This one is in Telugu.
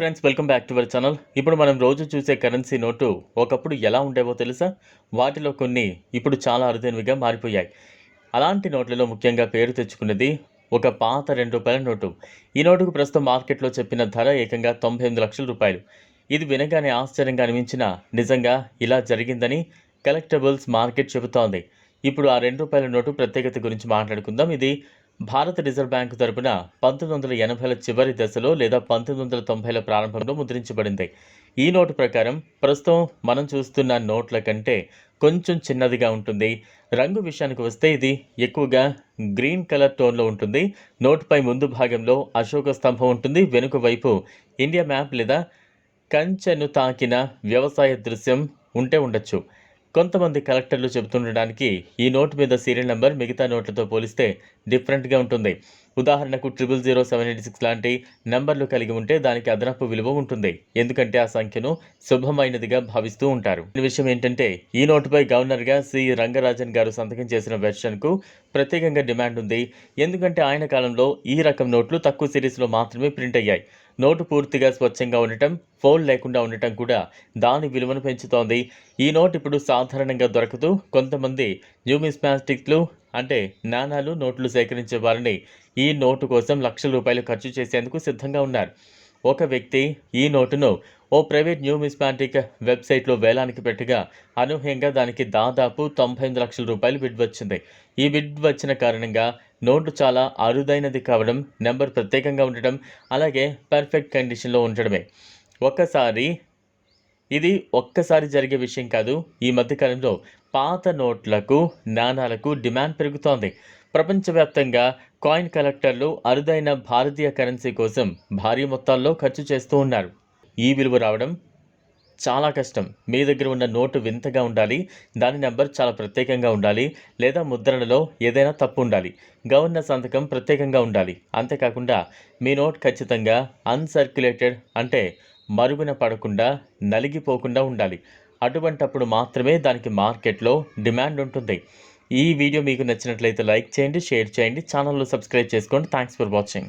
Friends welcome back to our channel ఇప్పుడు మనం రోజు చూసే కరెన్సీ నోటు ఒకప్పుడు ఎలా ఉండేవో తెలుసా? వాటిలో కొన్ని ఇప్పుడు చాలా అరుదైనవిగా మారిపోయాయి. అలాంటి నోట్లలో ముఖ్యంగా పేరు తెచ్చుకున్నది ఒక పాత రెండు రూపాయల నోటు. ఈ నోటుకు ప్రస్తుతం మార్కెట్లో చెప్పిన ధర ఏకంగా తొంభై ఎనిమిది లక్షల రూపాయలు. ఇది వినగానే ఆశ్చర్యంగా అనిపించిన నిజంగా ఇలా జరిగిందని కలెక్టబుల్స్ మార్కెట్ చెబుతోంది. ఇప్పుడు ఆ రెండు రూపాయల నోటు ప్రత్యేకత గురించి మాట్లాడుకుందాం. ఇది భారత రిజర్వ్ బ్యాంకు తరపున పంతొమ్మిది వందల ఎనభైల చివరి దశలో లేదా పంతొమ్మిది వందల తొంభైల ప్రారంభంలో ముద్రించబడింది. ఈ నోటు ప్రకారం ప్రస్తుతం మనం చూస్తున్న నోట్ల కంటే కొంచెం చిన్నదిగా ఉంటుంది. రంగు విషయానికి వస్తే ఇది ఎక్కువగా గ్రీన్ కలర్ టోన్లో ఉంటుంది. నోటుపై ముందు భాగంలో అశోక స్తంభం ఉంటుంది. వెనుక వైపు ఇండియా మ్యాప్ లేదా కంచెను తాకిన వ్యవసాయ దృశ్యం ఉంటే ఉండొచ్చు. కొంతమంది కలెక్టర్లు చెబుతుండడానికి ఈ నోట్ మీద సీరియల్ నెంబర్ మిగతా నోట్లతో పోలిస్తే డిఫరెంట్గా ఉంటుంది. ఉదాహరణకు triple zero seven eight six లాంటి నంబర్లు కలిగి ఉంటే దానికి అదనపు విలువ ఉంటుంది. ఎందుకంటే ఆ సంఖ్యను శుభమైనదిగా భావిస్తూ ఉంటారు. ఈ విషయం ఏంటంటే ఈ నోటుపై గవర్నర్గా సి రంగరాజన్ గారు సంతకం చేసిన వెర్షన్కు ప్రత్యేకంగా డిమాండ్ ఉంది. ఎందుకంటే ఆయన కాలంలో ఈ రకం నోట్లు తక్కువ సిరీస్లో మాత్రమే ప్రింట్ అయ్యాయి. నోటు పూర్తిగా స్వచ్ఛంగా ఉండటం ఫోల్ లేకుండా ఉండటం కూడా దాని విలువను పెంచుతోంది. ఈ నోట్ ఇప్పుడు సాధారణంగా దొరకదు. కొంతమంది న్యూమిస్మాస్టిక్లు అంటే నాణాలు నోట్లు సేకరించే వారిని ఈ నోటు కోసం లక్షల రూపాయలు ఖర్చు చేసేందుకు సిద్ధంగా ఉన్నారు. ఒక వ్యక్తి ఈ నోటును ఓ ప్రైవేట్ న్యూమిస్మాటిక్ వెబ్సైట్లో వేలానికి పెట్టగా అనూహ్యంగా దానికి దాదాపు తొంభై ఎనిమిది లక్షల రూపాయలు బిడ్ వచ్చింది ఈ బిడ్ వచ్చిన కారణంగా నోటు చాలా అరుదైనది కావడం నెంబర్ ప్రత్యేకంగా ఉండటం అలాగే పర్ఫెక్ట్ కండిషన్లో ఉండడమే ఒక్కసారి ఇది ఒక్కసారి జరిగే విషయం కాదు ఈ మధ్యకాలంలో పాత నోట్లకు నాణాలకు డిమాండ్ పెరుగుతోంది. ప్రపంచవ్యాప్తంగా కాయిన్ కలెక్టర్లు అరుదైన భారతీయ కరెన్సీ కోసం భారీ మొత్తాల్లో ఖర్చు చేస్తూ ఉన్నారు. ఈ విలువ రావడం చాలా కష్టం. మీ దగ్గర ఉన్న నోటు వింతగా ఉండాలి. దాని నెంబర్ చాలా ప్రత్యేకంగా ఉండాలి. లేదా ముద్రణలో ఏదైనా తప్పు ఉండాలి. గవర్నర్ సంతకం ప్రత్యేకంగా ఉండాలి. అంతేకాకుండా మీ నోట్ ఖచ్చితంగా అన్సర్క్యులేటెడ్ అంటే మరుగున పడకుండా నలిగిపోకుండా ఉండాలి. అటువంటప్పుడు మాత్రమే దానికి మార్కెట్లో డిమాండ్ ఉంటుంది. ఈ వీడియో మీకు నచ్చినట్లయితే లైక్ చేయండి షేర్ చేయండి ఛానల్లో సబ్స్క్రైబ్ చేసుకోండి. Thanks for watching.